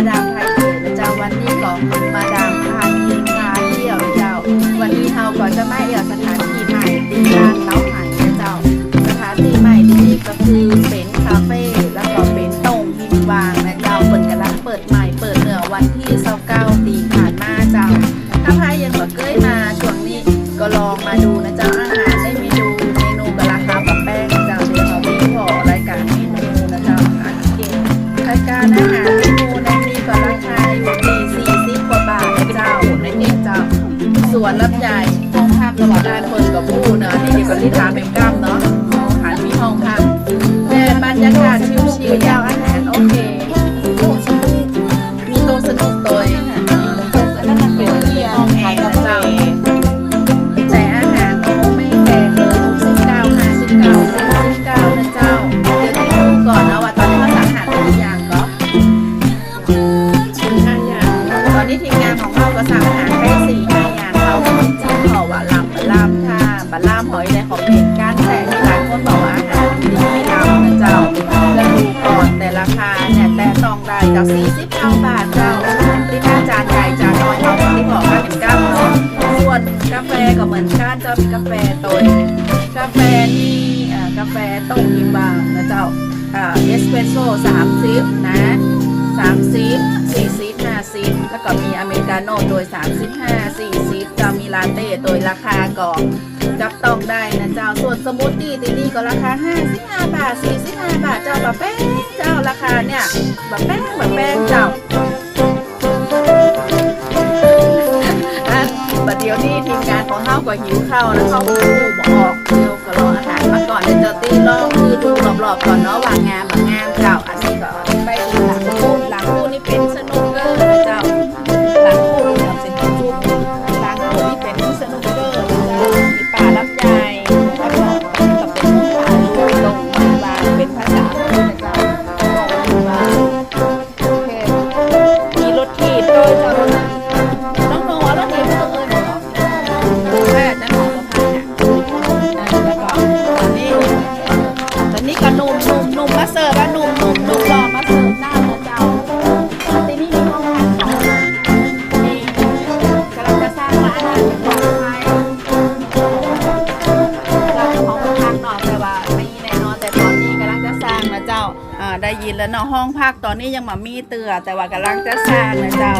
มาดามไทยเอ๋นะจ้าวันนี้ก็มาดามพามีพาเที่ยวนะเจ้าวันนี้เฮาก็จะมาเอี่ยวสถานที่ใหม่ตีลานเต้าหานเจ้า สถานที่ใหม่ที่นี่ก็คือเป็นคาเฟ่แล้วก็เป็นต่งหินวางนะเจ้าเปิดกำลังเปิดใหม่เปิดเหนือวันที่29ปีผ่านมาเจ้า ถ้าใครยังบ่เคยมาช่วงนี้ก็ลองมาดูนะเจ้า เจ้าในนี้เจ้าส่วนรับใหญ่ห้องพักระหว่างด้านคนกับผู้เนอะที่เดียวก็ที่ทานเป็นกล้ามเนาะอาหารมีห้องพักแต่บรรยากาศชิวๆยาวอา ต้องได้จาก49บาทเจ้าที่หน้าจานใหญ่จานน้อยเขาที่บอกว่าเป็นก้าเนาะส่วนกาแฟก็เหมือนกันเจ้ามีกาแฟตัวกาแฟนี่กาแฟต้มกิมบางนะเจ้าเอสเปรสโซ่สามซิปนะสามซิปสี่ซิปห้าซิปแล้วก็มีอเมริกาโน่โดยสามซิปห้าสี่ซิปจะมีลาเต้โดยราคาก็ จับต้องได้นะเจ้าส่วนสมูทตี้ที่นี่ก็ราคา55บาท45บาทเจ้าแบบแป้งเจ้าราคาเนี่ยแบบแป้งแบบแป้งเจ้าอะบัดเดี๋ยวนี้ทีมงานของเฮาก็หิวข้าวแล้วเขาคู่บอกออกเดี๋ยวก็รออาหารมาก่อนเดี๋ยวจะตีลองคือดูรอบๆก่อนเนาะวางงามบางงามเจ้าอันนี้ก็ แล้วเนาะห้องพักตอนนี้ยังมามีเตือแต่ว่ากำลังจะสร้างนะเจ้า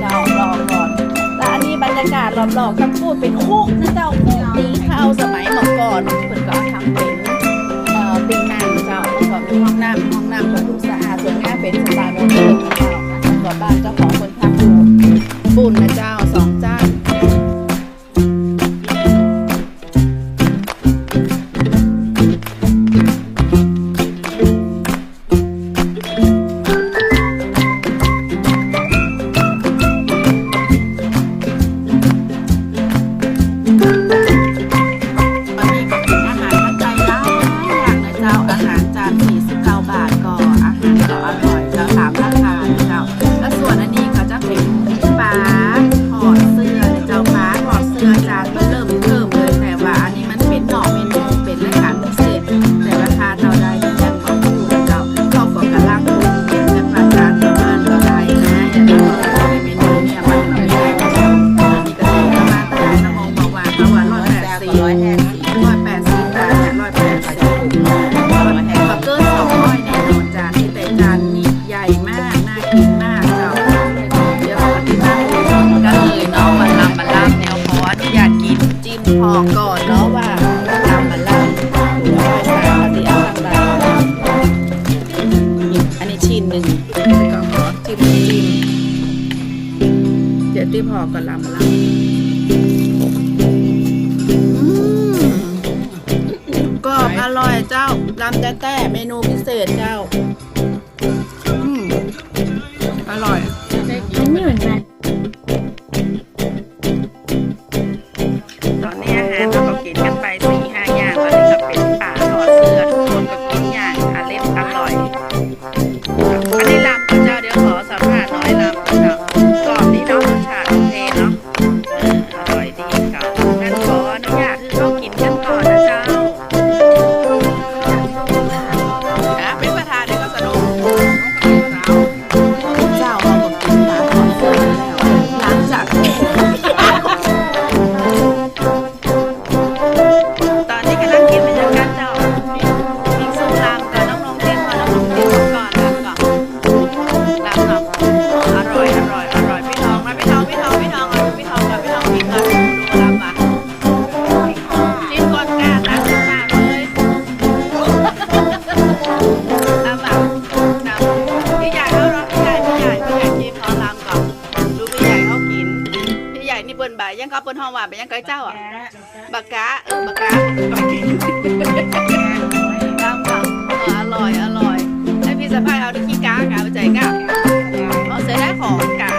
เจ้ารอก่อนแล้วอันนี้บรรยากาศรอบๆคำพูดเป็นคุกนะเจ้าคุกตีข้าวสมัยเมื่อก่อนเพิ่นก็ทำเป็นเอ่อตีน้ำเจ้าเมื่อก็มีห้องน้ำห้องน้ำก็ดูสะอาดสวยงามเป็นสไตล์โมเดิร์น จิ้มพอก่อนเนาะว่าลำมันลำหัวไฟสามปฏิอันทำได้อันนี้ชิ้นหนึ่งแล้วก็ขอจิ้มจิ้มเดี๋ยวที่พอก่อนลำมันลำกรอบอร่อยเจ้าลำแต่แต่เมนูพิเศษเจ้าอร่อย ไปยังไงเจ้าอะบักกะเออบักกะตามฟังอร่อยอร่อยให้พี่สะพายเอาที่กี้กากาไปใจกาเอาเสร็จแล้ของกา